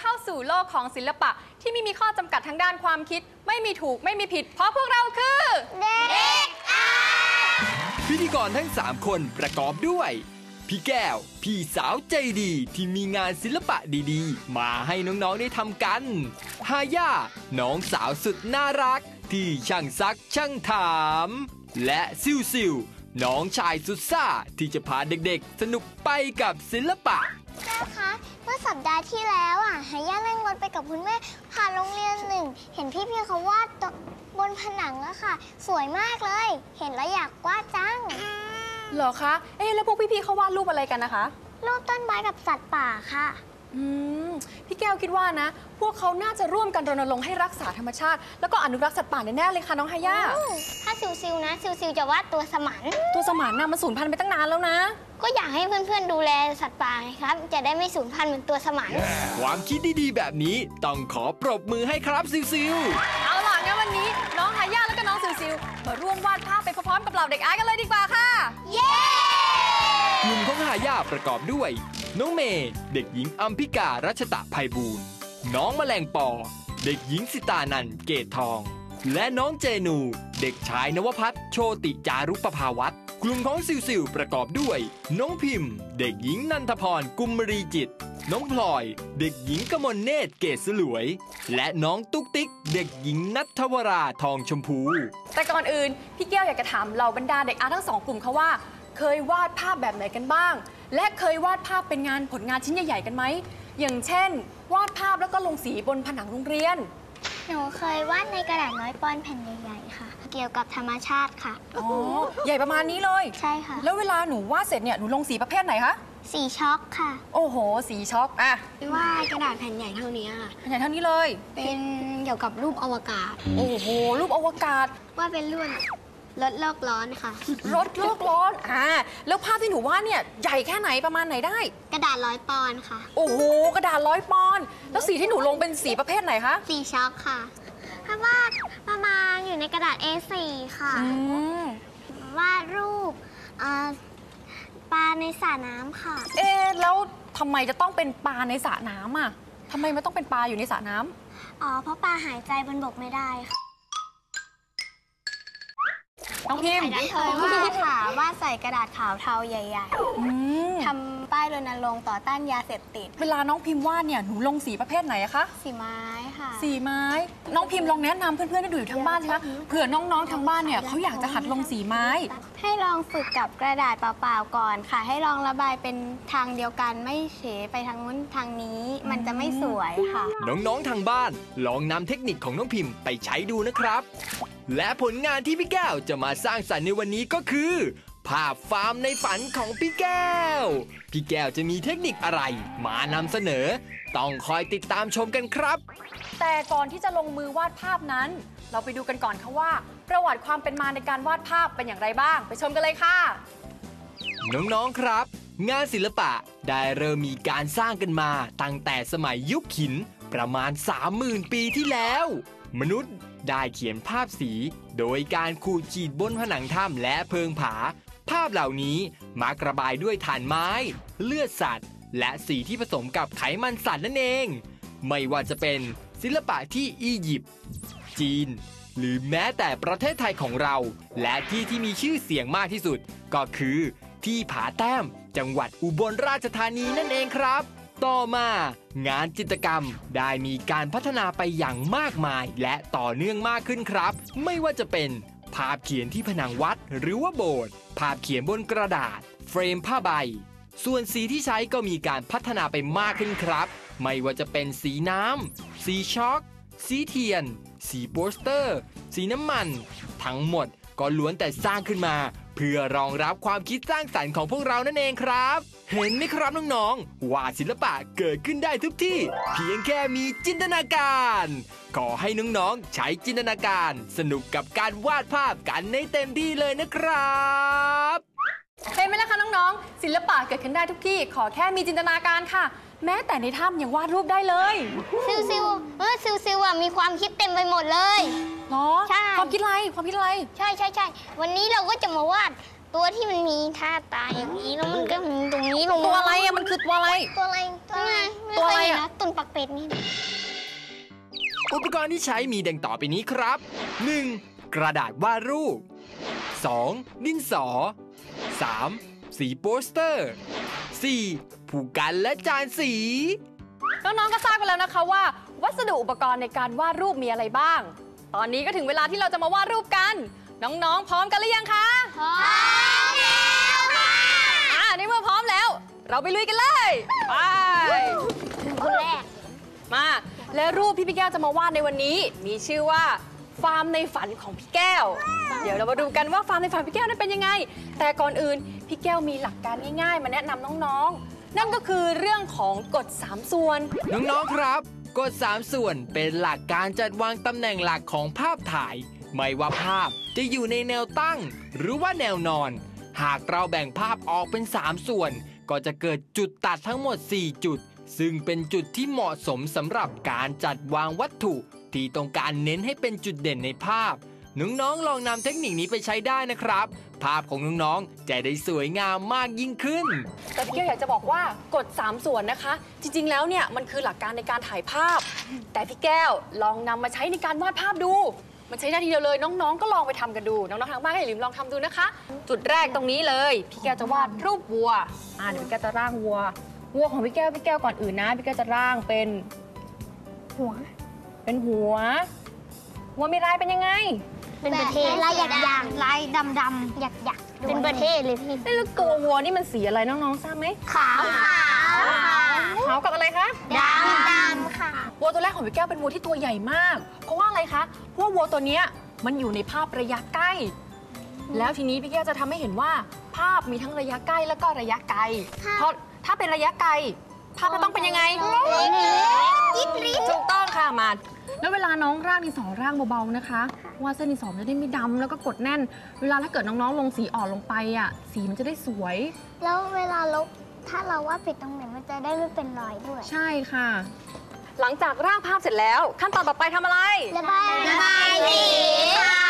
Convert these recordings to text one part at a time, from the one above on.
เข้าสู่โลกของศิลปะ ที่ไม่มีข้อจำกัดทางด้านความคิด ไม่มีถูกไม่มีผิด เพราะพวกเราคือ เด็กอพิธีกรทั้ง 3 คนประกอบด้วย พี่แก้ว พี่สาวใจดีที่มีงานศิลปะดีๆ มาให้น้องๆได้ทำกันฮาย่าน้องสาวสุดน่ารัก ที่ช่างซักช่างถาม และซิวซิว น้องชายสุดซ่าที่จะพาเด็กๆ สนุกไปกับศิลปะแม่คะเมื่อสัปดาห์ที่แล้วอะหาย่านั่งรถไปกับคุณแม่ผ่านโรงเรียนหนึ่ง เห็นพี่ๆเขาวาดตบนผนังอะค่ะ สวยมากเลย เห็นแล้วอยากวาดจังเหรอคะ เอ๊ะแล้วพวกพี่ๆเขาวาดรูปอะไรกันนะคะ รูปต้นไม้กับสัตว์ป่าค่ะ อืมพี่แก้วคิดว่านะ พวกเขาน่าจะร่วมกันรณรงค์ให้รักษาธรรมชาติ แล้วก็อนุรักษ์สัตว์ป่าแน่ๆเลยค่ะน้องฮาย่าถ้าซิวซิวๆนะซิวซิวๆจะวาดตัวสมัน ตัวสมานน่ะมันสูญพันธุ์ไปตั้งนานแล้วนะ ก็อยากให้เพื่อนๆดูแลสัตว์ป่าไงครับ จะได้ไม่สูญพันธุ์เหมือนตัวสมัน ความคิดดีๆ แบบนี้ต้องขอปรบมือให้ครับซิวซิวเอาล่ะงั้นวันนี้น้องฮาย่าแล้วก็น้องซิวซิวมาร่วมวาดภาพไปพร้อมๆกับเหล่าเด็กอาร์ตกันเลยดีกว่าค่ะ เย้ กลุ่มของหายา ประกอบด้วย น้องเมย์เด็กหญิงอัมพิการัชตะภัยบูรณ์น้องแมลงปอ เด็กหญิงสิตานันเกตทอง และน้องเจนู เด็กชายนวพัฒน์โชติจารุปภาวัตกลุ่มของซิวซิวประกอบด้วย น้องพิมพ์ เด็กหญิงนันทพรกุมรีจิต น้องพลอย เด็กหญิงกมลเนตรเกศสลวย และน้องตุ๊กติ๊ก เด็กหญิงนัทวราทองชมพู แต่ก่อนอื่น พี่แก้วอยากจะถามเหล่าบรรดาเด็กอาร์ทั้งสองกลุ่มเขาว่า เคยวาดภาพแบบไหนกันบ้าง และเคยวาดภาพเป็นงานผลงานชิ้นใหญ่ ๆ กันไหม อย่างเช่น วาดภาพแล้วก็ลงสีบนผนังโรงเรียน หนูเคยวาดในกระดาษน้อยปอนด์แผ่นใหญ่ๆค่ะ เกี่ยวกับธรรมชาติค่ะ อ๋อ ใหญ่ประมาณนี้เลย ใช่ค่ะ แล้วเวลาหนูวาดเสร็จเนี่ย หนูลงสีประเภทไหนคะ สีช็อกค่ะ โอ้โห สีช็อกอะว่ากระดาษแผ่นใหญ่เท่านี้ค่ะ ใหญ่เท่านี้เลย เป็นเกี่ยวกับรูปอวกาศ โอ้โห รูปอวกาศ ว่าเป็นรุ่น ลดโลกร้อนค่ะรถโลกร้อนอ่าแล้วภาพที่หนูวาดเนี่ยใหญ่แค่ไหนประมาณไหนได้ กระดาษร้อยปอนด์ค่ะ โอ้โหกระดาษร้อยปอนด์แล้วสีที่หนูลงเป็นสีประเภทไหนคะสีช็อกค่ะถ้าวาดประมาณอยู่ในกระดาษ A4 ค่ะอืมวาดรูปเอ่อปลาในสระน้ำค่ะ เอ๊ะแล้วทำไมจะต้องเป็นปลาในสระน้ำอะทำไมมันต้องเป็นปลาอยู่ในสระน้ำ อ๋อ เพราะปลาหายใจบนบกไม่ได้ค่ะ น้องพิมพ์เคยวาดค่ะวาดใส่กระดาษขาวเทาใหญ่ อืม ๆทำ ป้ายรณรงค์ต่อต้านยาเสพติด เวลาน้องพิมพ์วาดเนี่ยหนูลงสีประเภทไหนอะคะสีไม้ค่ะ สีไม้ น้องพิมพ์ลองแนะนำเพื่อนๆที่ดูอยู่ทางบ้านสิคะเผื่อน้องๆทางบ้านเนี่ยเขาอยากจะหัดลงสีไม้ ให้ลองฝึกกับกระดาษเปล่าๆก่อนค่ะ ให้ลองระบายเป็นทางเดียวกันไม่เฉไปทางนู้นทางนี้ มันจะไม่สวยค่ะ น้องๆทางบ้าน ลองนำเทคนิคของน้องพิมพ์ไปใช้ดูนะครับ และผลงานที่พี่แก้วจะมาสร้างสรรค์ในวันนี้ก็คือ ภาพฟาร์มในฝันของพี่แก้ว พี่แก้วจะมีเทคนิคอะไร มานำเสนอ ต้องคอยติดตามชมกันครับ แต่ก่อนที่จะลงมือวาดภาพนั้น เราไปดูกันก่อนค่ะว่า ประวัติความเป็นมาในการวาดภาพเป็นอย่างไรบ้าง ไปชมกันเลยค่ะ น้องๆครับ งานศิลปะได้เริ่มมีการสร้างกันมา ตั้งแต่สมัยยุคหินประมาณ 30,000 ปีที่แล้ว มนุษย์ได้เขียนภาพสี โดยการขูดขีดบนผนังถ้ำและเพิงผา ภาพเหล่านี้มักระบายด้วยถ่านไม้ เลือดสัตว์ และสีที่ผสมกับไขมันสัตว์นั่นเอง ไม่ว่าจะเป็นศิลปะที่อียิปต์จีน หรือแม้แต่ประเทศไทยของเรา และที่ที่มีชื่อเสียงมากที่สุด ก็คือที่ผาแต้ม จังหวัดอุบลราชธานีนั่นเองครับ ต่อมางานจิตรกรรมได้มีการพัฒนาไปอย่างมากมาย และต่อเนื่องมากขึ้นครับ ไม่ว่าจะเป็น ภาพเขียนที่ผนังวัดหรือว่าโบสถ์ภาพเขียนบนกระดาษ เฟรมผ้าใบ ส่วนสีที่ใช้ก็มีการพัฒนาไปมากขึ้นครับ ไม่ว่าจะเป็นสีน้ำ สีช็อก สีเทียน สีโปสเตอร์ สีน้ำมัน ทั้งหมด ก็ล้วนแต่สร้างขึ้นมา เพื่อรองรับความคิดสร้างสรรค์ของพวกเรานั่นเองครับ เห็นไหมครับน้องๆว่าศิลปะเกิดขึ้นได้ทุกที่ เพียงแค่มีจินตนาการ ขอให้น้องๆใช้จินตนาการ สนุกกับการวาดภาพกันในเต็มที่เลยนะครับเห็นไหมล่ะคะน้องๆศิลปะเกิดขึ้นได้ทุกที่ ขอแค่มีจินตนาการค่ะ แม้แต่ในถ้ำยังวาดรูปได้เลยซิวซิวเออซิวซิวอะมีความคิดเต็มไปหมดเลย เนาะใช่ ความคิดอะไรความคิดอะไร ใช่ใช่ใช่วันนี้เราก็จะมาวาดตัวที่มันมีท่าตาอย่างนี้แล้วมันก็มีตรงนี้ลงมาตัวอะไรอะมันคือตัวอะไร ตัวอะไรตัวอะไรไม่ตัวเคอะไรยเห็นอะนะตุนปักเป็ดนี่ อุปกรณ์ที่ใช้มีดังต่อไปนี้ครับ 1. กระดาษวาดรูป 2. ดินสอ 3. สีโปสเตอร์ 4. ผูกกันและจานสี น้องๆก็ทราบกันแล้วนะคะว่า วัสดุอุปกรณ์ในการวาดรูปมีอะไรบ้าง ตอนนี้ก็ถึงเวลาที่เราจะมาวาดรูปกัน น้องๆ พร้อมกันหรือยังคะ พร้อมแล้วค่ะอ่าในเมื่อพร้อมแล้ว เราไปลุยกันเลย ไปคนแรก มา และรูปที่พี่แก้วจะมาวาดในวันนี้ มีชื่อว่า ฟาร์มในฝันของพี่แก้ว เดี๋ยวเรามาดูกันว่าฟาร์มในฝันพี่แก้วนั้นเป็นยังไง แต่ก่อนอื่นพี่แก้วมีหลักการง่ายๆ มาแนะนำน้องๆ นั่นก็คือเรื่องของกฎ 3 ส่วน น้องๆครับ กฎ 3 ส่วนเป็นหลักการจัดวางตำแหน่งหลักของภาพถ่าย ไม่ว่าภาพจะอยู่ในแนวตั้ง หรือว่าแนวนอน หากเราแบ่งภาพออกเป็น 3 ส่วน ก็จะเกิดจุดตัดทั้งหมด 4 จุด ซึ่งเป็นจุดที่เหมาะสมสำหรับการจัดวางวัตถุ ที่ต้องการเน้นให้เป็นจุดเด่นในภาพ น้องๆลองนำเทคนิคนี้ไปใช้ได้นะครับ ภาพของน้องๆจะได้สวยงามมากยิ่งขึ้น แต่พี่แก้วอยากจะบอกว่ากฎ3 ส่วนนะคะ จริง ๆ แล้วเนี่ยมันคือหลักการในการถ่ายภาพ แต่พี่แก้วลองนำมาใช้ในการวาดภาพดู มันใช้ได้ทีเดียวเลยน้องๆ ก็ลองไปทำกันดูน้องๆทางบ้านก็อย่าลืมลองทำดูนะคะ จุดแรกตรงนี้เลย พี่แก้วจะวาดรูปวัวอ่าเดี๋ยวพี่แก้วจะร่างวัววัวของพี่แก้วพี่แก้วก่อนอื่นนะพี่แก้วจะร่างเป็น หัว เป็นหัว หัวมีลายเป็นยังไง เป็นประเทศลายหยักหยักลายดำดำหยักหยักเป็นประเทศเลยพี่เอ้ยแล้วตัววัวนี่มันสีอะไรน้องๆทราบไหมขาวขาวขาวกับอะไรคะดำดำค่ะวัวตัวแรกของพี่แก้วเป็นวัวที่ตัวใหญ่มาก เพราะว่าอะไรคะเพราะว่าวัวตัวเนี้ยมันอยู่ในภาพระยะใกล้ แล้วทีนี้พี่แก้วจะทำให้เห็นว่า ภาพมีทั้งระยะใกล้แล้วก็ระยะไกลค่ะเพราะถ้าเป็นระยะไกล ภาพมันต้องเป็นยังไงยิบริบถูกต้องค่ะมาแล้วเวลาน้องร่างดินสอร่างเบาๆนะคะ ว่าเส้นดินสอมันจะได้ไม่ดำแล้วก็กดแน่น เวลาถ้าเกิดน้องๆ ลงสีอ่อนลงไปอะสีมันจะได้สวย แล้วเวลาลบถ้าเราว่าผิดตรงไหนมันจะได้ไม่เป็นรอยด้วย ใช่ค่ะ หลังจากร่างภาพเสร็จแล้ว ขั้นตอนต่อไปทำอะไรระบายระบายสีค่ะ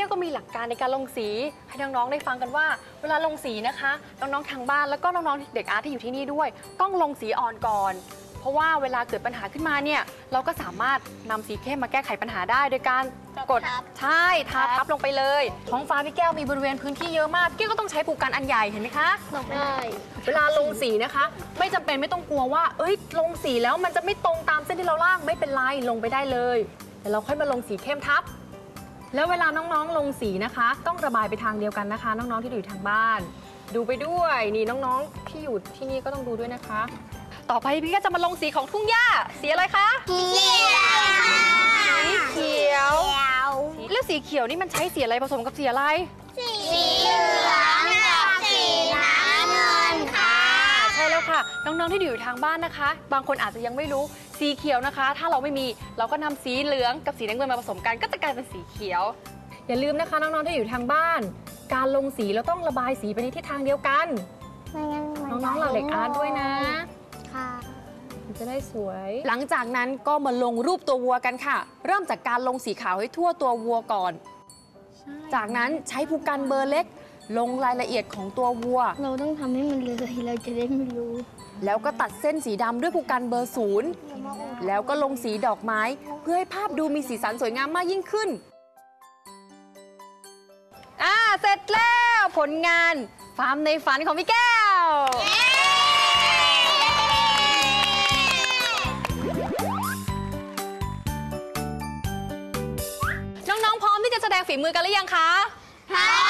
พี่แก้วก็มีหลักการในการลงสีให้น้องๆได้ฟังกันว่า เวลาลงสีนะคะ น้องๆทางบ้านแล้วก็น้องๆเด็กอาร์ตที่อยู่ที่นี่ด้วย ต้องลงสีอ่อนก่อน เพราะว่าเวลาเกิดปัญหาขึ้นมาเนี่ยเราก็สามารถนำสีเข้มมาแก้ไขปัญหาได้ โดยการกดทับ ใช่ทาทับลงไปเลยท้องฟ้าพี่แก้วมีบริเวณพื้นที่เยอะมากพี่แก้วก็ต้องใช้ผูกกันอันใหญ่เห็นไหมคะลงได้ เวลาลงสีนะคะ ไม่จำเป็นไม่ต้องกลัวว่า เอ้ย ลงสีแล้วมันจะไม่ตรงตามเส้นที่เราล่างไม่เป็นไรลงไปได้เลยเดี๋ยวเราค่อยมาลงสีเข้มทับ แล้วเวลาน้องๆ ลงสีนะคะ ต้องระบายไปทางเดียวกันนะคะ น้องๆที่อยู่ทางบ้าน ดูไปด้วยนี่น้องๆที่อยู่ที่นี่ก็ต้องดูด้วยนะคะ ต่อไปพี่ก็จะมาลงสีของทุ่งหญ้าสีอะไรคะเขียวสีเขียวเขียวแล้วสีเขียวนี่มันใช้สีอะไรผสมกับสีอะไร สีเหลืองกับสีน้ำเงินค่ะ ใช่แล้วค่ะ น้องๆที่อยู่ทางบ้านนะคะ บางคนอาจจะยังไม่รู้ สีเขียวนะคะ ถ้าเราไม่มีเราก็นำสีเหลืองกับสีน้ำเงินมาผสมกัน ก็จะกลายเป็นสีเขียว อย่าลืมนะคะน้องๆที่อยู่ทางบ้าน การลงสีเราต้องระบายสีไปในทิศทางเดียวกัน ไม่งั้นมัน้องๆเหล่าเด็กอาร์ตด้วยนะ ค่ะ มันจะได้สวย หลังจากนั้นก็มาลงรูปตัววัวกันค่ะ เริ่มจากการลงสีขาวให้ทั่วตัววัวก่อน จากนั้นใช้ภูกันเบอร์เล็ก ลงรายละเอียดของตัววัว เราต้องทำให้มันเลยเราจะได้ไม่รู้ แล้วก็ตัดเส้นสีดำด้วยภูกันเบอร์ศูนย์แล้วก็ลงสีดอกไม้ เพื่อให้ภาพดูมีสีสันสวยงามมากยิ่งขึ้น อ่า เสร็จแล้วผลงานฟาร์มในฝันของพี่แก้ว น้อง ๆ พร้อมที่จะแสดงฝีมือกันหรือยังคะพร้อมแล้วค่ะอ่า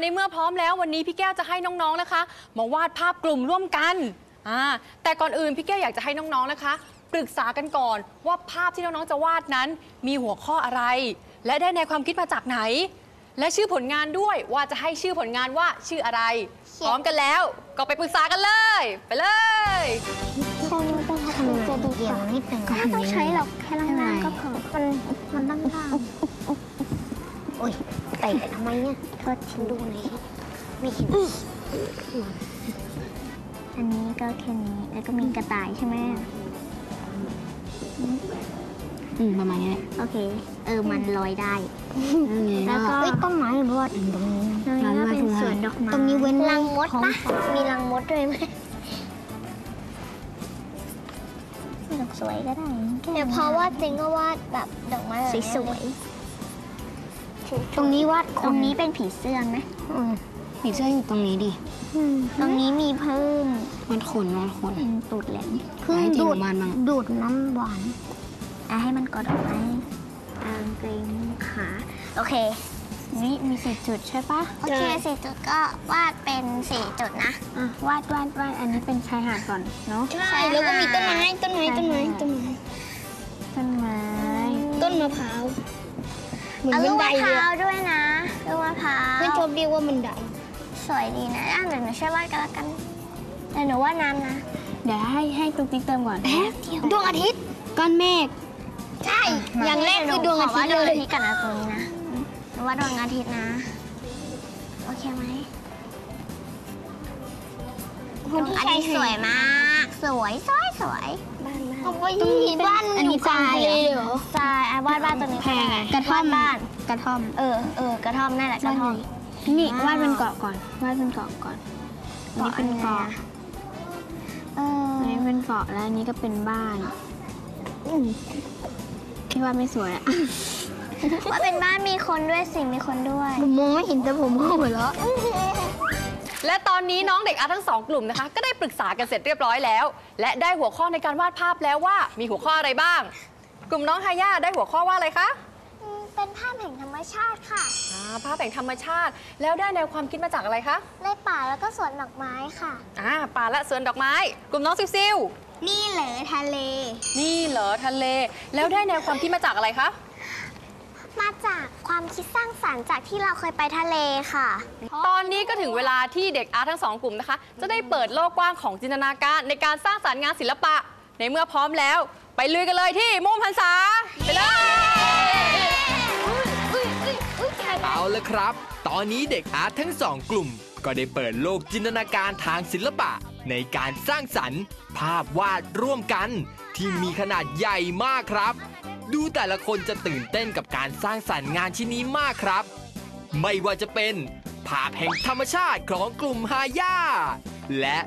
ในเมื่อพร้อมแล้ววันนี้พี่แก้วจะให้น้องๆนะคะ มาวาดภาพกลุ่มร่วมกันอ่าแต่ก่อนอื่นพี่แก้วอยากจะให้น้องๆนะคะ ปรึกษากันก่อนว่าภาพที่น้องๆจะวาดนั้น มีหัวข้ออะไร และได้แนวความคิดมาจากไหน และชื่อผลงานด้วยว่าจะให้ชื่อผลงานว่าชื่ออะไรเขียนพร้อมกันแล้วก็ไปปรึกษากันเลย ไปเลยพวกนี้ต้องทำจะดีเกี่ยวนิดหนึ่งไม่ต้องใช้หรอกแค่ล่างๆก็พอมันมันล่างๆ โอ้ยเตะทำไมเนี่ยโทษทีดูหน่อยไม่เห็น อันนี้ก็แค่นี้แล้วก็มีกระต่ายใช่ไหมอืมประมาณนี้แหละโอเค เออมันลอยได้อแล้วก็ เอ้ยต้นไม้รอดตรงนี้ ตรงนี้ก็เป็นสวนดอกไม้ตรงนี้เว้นรังมดของปะฝากมีรังมดด้วยไหมดอกสวยก็ได้เดี๋ยวพอวาดจริงก็วาดแบบดอกไม้สวยๆ ตรงนี้วาดตรงนี้เป็นผีเสื้อไหมอืมผีเสื้ออยู่ตรงนี้ดิตรงนี้มีพึ่งมันขนมันขน เป็นตูดแหลมพึ่งให้ดูดูดดมันดูดน้ำหวานอะให้มันกดออกไหมอ่างเกรงขา โอเค นี่มีสี่จุดใช่ปะโอเคสี่จุดก็วาดเป็นสี่จุดนะ อะวาดวาดวาดอันนี้เป็นชายหาดก่อนเนาะ ใช่แล้วก็มีต้นไม้ต้นไม้ต้นไม้ต้นไม้ต้นไม้ต้นมะพร้าว เหมือนบันไดเลยอะด้วยนะลูกมะพร้าว เพื่อนชอบเรียกว่าบันได สวยดีนะอะเดี๋ยวหนูช่วยวาดกันละกันแต่หนูวาดน้ำนะ เดี๋ยวให้ให้ตุ๊กติ๊กเติมก่อนดวงอาทิตย์ ก้อนเมฆ ใช่ อย่างแรกคือดวงอาทิตย์ขเลวดวงย อาทิตย์กันนะตรงนี้นะหนูวาดดวงอาทิตย์นะ โอเคไหมคนที่อันใช้นี้สวยมาก สวยสวยสวยเขาก็ยี่บ้านอันอนี้ยู่กลางทะเลเลยเหรอทรายอะวาดบ้านตัวนี้แพงไงกระท่อมบ้าน กระท่อม เออเออกระท่อมนั่นแหละกระท่อม นี่ว้าววาดเป็นเกาะก่อนวาดเป็นเกาะก่อนอันนี้เป็นเกาะเอออันนี้เป็นเกาะแล้วอันนี้ก็เป็นบ้านพี่ว่าไม่สวยอะว่าเป็นบ้านมีคนด้วยสิมีคนด้วยผมมองไม่เห็นแต่ผมก็หัวเราะ และตอนนี้น้องเด็กอาร์ตทั้งสองกลุ่มนะคะ ก็ได้ปรึกษากันเสร็จเรียบร้อยแล้ว และได้หัวข้อในการวาดภาพแล้วว่า มีหัวข้ออะไรบ้าง กลุ่มน้องฮายาได้หัวข้อว่าอะไรคะอืมเป็นภาพแห่งธรรมชาติค่ะ อ่าภาพแห่งธรรมชาติ แล้วได้แนวความคิดมาจากอะไรคะในป่าแล้วก็สวนดอกไม้ค่ะ อ่าป่าและสวนดอกไม้ กลุ่มน้องซิวซิวนี่เหรอทะเล นี่เหรอทะเล แล้วได้แนวความคิดมาจากอะไรคะ มาจาก ความคิดสร้างสรรค์จากที่เราเคยไปทะเลค่ะ ตอนนี้ก็ถึงเวลาที่เด็กอาร์ตทั้งสองกลุ่มนะคะ จะได้เปิดโลกกว้างของจินตนาการในการสร้างสรรค์งานศิลปะ ในเมื่อพร้อมแล้ว ไปลุยกันเลยที่มุมพันษาไปเลยเอาละครับ ตอนนี้เด็กอาร์ตทั้งสองกลุ่ม ก็ได้เปิดโลกจินตนาการทางศิลปะ ในการสร้างสรรค์ ภาพวาดร่วมกัน ที่มีขนาดใหญ่มากครับ ดูแต่ละคนจะตื่นเต้นกับการสร้างสรรค์งานชิ้นนี้มากครับ ไม่ว่าจะเป็นภาพแห่งธรรมชาติของกลุ่มฮายาและ